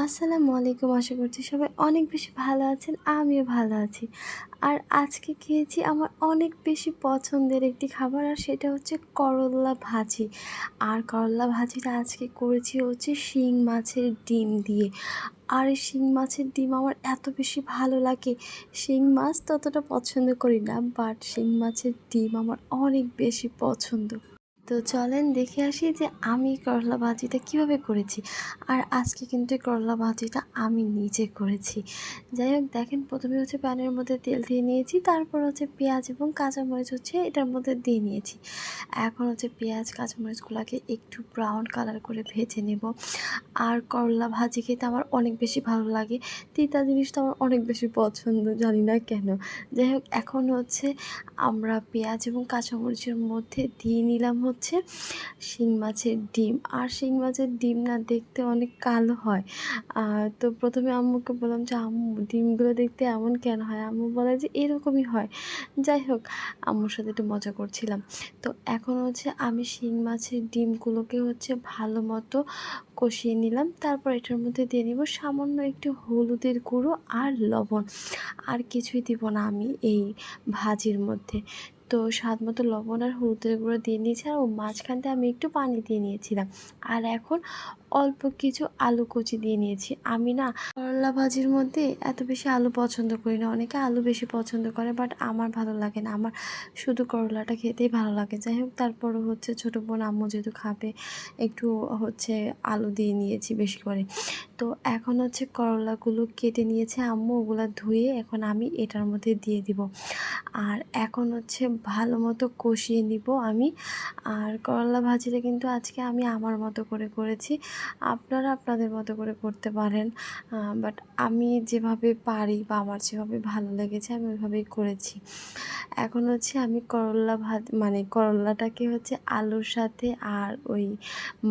আসসালামু আলাইকুম। আশা করছি সবাই অনেক বেশি ভালো আছেন, আমিও ভালো আছি। আর আজকে খেয়েছি আমার অনেক বেশি পছন্দের একটি খাবার, আর সেটা হচ্ছে করল্লা ভাজি। আর করল্লা ভাজিটা আজকে করেছি হচ্ছে শিং মাছের ডিম দিয়ে। আর এই শিং মাছের ডিম আমার এত বেশি ভালো লাগে। শিং মাছ ততটা পছন্দ করি না বাট শিং মাছের ডিম আমার অনেক বেশি পছন্দ। তো চলেন দেখে আসি যে আমি করলা ভাজিটা কীভাবে করেছি। আর আজকে কিন্তু করলা ভাজিটা আমি নিজে করেছি। যাই হোক, দেখেন প্রথমে হচ্ছে প্যানের মধ্যে তেল দিয়ে নিয়েছি, তারপর হচ্ছে পেঁয়াজ এবং কাঁচামরিচ হচ্ছে এটার মধ্যে দিয়ে নিয়েছি। এখন হচ্ছে পেঁয়াজ, কাঁচামরিচগুলোকে একটু ব্রাউন কালার করে ভেজে নেব। আর করলা ভাজি খেতে আমার অনেক বেশি ভালো লাগে। তিতা জিনিসটা আমার অনেক বেশি পছন্দ, জানি না কেন। যাই হোক, এখন হচ্ছে আমরা পেঁয়াজ এবং কাঁচামরিচের মধ্যে দিয়ে নিলাম শিং মাছের ডিম। আর শিং মাছের ডিম না দেখতে অনেক কালো হয়। তো প্রথমে আম্মুকে বললাম যে, আম্মু, ডিমগুলো দেখতে এমন কেন হয়? আম্মু বলে যে, এরকমই হয়। যাই হোক, আম্মুর সাথে একটু মজা করছিলাম। তো এখন হচ্ছে আমি শিং মাছের ডিমগুলোকে হচ্ছে ভালো মতো কষিয়ে নিলাম। তারপর এটার মধ্যে দিয়ে নিব সামান্য একটু হলুদের গুঁড়ো আর লবণ। আর কিছুই দিব না আমি এই ভাজির মধ্যে। তো স্বাদ মতো লবণ আর হলুদের গুঁড়ো দিয়ে নিয়েছি আর ও মাঝখানতে আমি একটু পানি দিয়ে নিয়েছিলাম। আর এখন অল্প কিছু আলু কুচি দিয়ে নিয়েছি। আমি না করলা ভাজির মধ্যে এত বেশি আলু পছন্দ করি না। অনেকে আলু বেশি পছন্দ করে বাট আমার ভালো লাগে না। আমার শুধু করলাটা খেতেই ভালো লাগে। যাই হোক তারপরও হচ্ছে ছোটো বোন আম্মু যেহেতু খাবে, একটু হচ্ছে আলু দিয়ে নিয়েছি বেশি করে। তো এখন হচ্ছে করলাগুলো কেটে নিয়েছে আম্মু, ওগুলো ধুয়ে এখন আমি এটার মধ্যে দিয়ে দিব। আর এখন হচ্ছে ভালো মতো কষিয়ে নিব আমি। আর করলা ভাজিটা কিন্তু আজকে আমি আমার মতো করে করেছি। আপনারা আপনাদের মতো করে করতে পারেন বাট আমি যেভাবে পারি বা আমার যেভাবে ভালো লেগেছে আমি ওইভাবেই করেছি। এখন হচ্ছে আমি করলা ভাত মানে করলাটাকে হচ্ছে আলুর সাথে আর ওই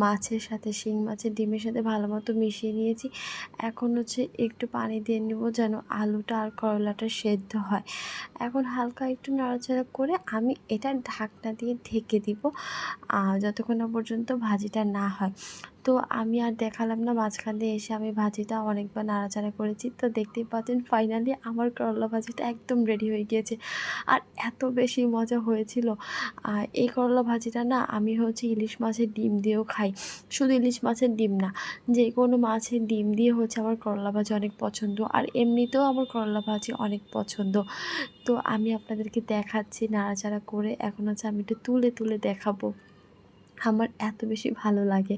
মাছের সাথে, শিং মাছের ডিমের সাথে ভালো মতো মিশিয়ে নিয়েছি। এখন হচ্ছে একটু পানি দিয়ে নেব যেন আলুটা আর করলাটা সেদ্ধ হয়। এখন হালকা একটু নাড়াচাড়া করে আমি এটা ঢাকনা দিয়ে ঢেকে দিব যতক্ষণ না পর্যন্ত ভাজিটা না হয়। তো আমি আর দেখালাম না, মাঝখান দিয়ে এসে আমি ভাজিটা অনেকবার নাড়াচাড়া করেছি। তো দেখতেই পাচ্ছেন ফাইনালি আমার করলা ভাজিটা একদম রেডি হয়ে গিয়েছে। আর এত বেশি মজা হয়েছিল। এই করলা ভাজিটা না, আমি হচ্ছে ইলিশ মাছের ডিম দিয়েও খাই। শুধু ইলিশ মাছের ডিম না, যে কোনো মাছের ডিম দিয়ে হচ্ছে আমার করলা ভাজি অনেক পছন্দ। আর এমনিতেও আমার করলা ভাজি অনেক পছন্দ। তো আমি আপনাদেরকে দেখাচ্ছি নাড়াচাড়া করে, এখন হচ্ছে আমি একটু তুলে তুলে দেখাবো। আমার এত বেশি ভালো লাগে।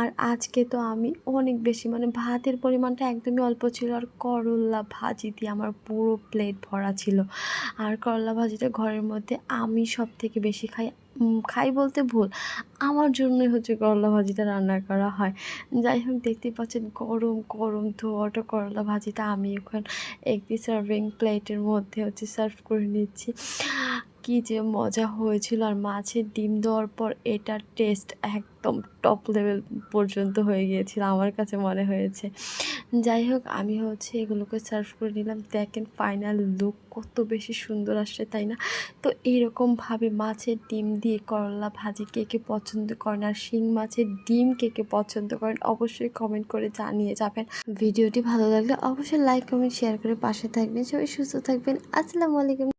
আর আজকে তো আমি অনেক বেশি মানে ভাতের পরিমাণটা একদমই অল্প ছিল আর করলা ভাজি দিয়ে আমার পুরো প্লেট ভরা ছিল। আর করলা ভাজিটা ঘরের মধ্যে আমি সব থেকে বেশি খাই খাই বলতে ভুল, আমার জন্যই হচ্ছে করলা ভাজিটা রান্না করা হয়। যাই হোক, দেখতেই পাচ্ছেন গরম গরম ধোয়াটা করলা ভাজিটা আমি এখন একটি সার্ভিং প্লেটের মধ্যে হচ্ছে সার্ভ করে নিচ্ছি। কি যে মজা হয়েছিল আর মাছের ডিম দেওয়ার পর এটার টেস্ট একদম টপ লেভেল পর্যন্ত হয়ে গিয়েছিল, আমার কাছে মনে হয়েছে। যাই হোক, আমি হচ্ছে এগুলোকে সার্ভ করে নিলাম। দেখেন ফাইনাল লুক কত বেশি সুন্দর আসছে, তাই না? তো এইরকমভাবে মাছের ডিম দিয়ে করলা ভাজি কে কে পছন্দ করেন আর শিং মাছের ডিম কে কে পছন্দ করেন অবশ্যই কমেন্ট করে জানিয়ে যাবেন। ভিডিওটি ভালো লাগলে অবশ্যই লাইক কমেন্ট শেয়ার করে পাশে থাকবেন। সবাই সুস্থ থাকবেন। আসসালামু আলাইকুম।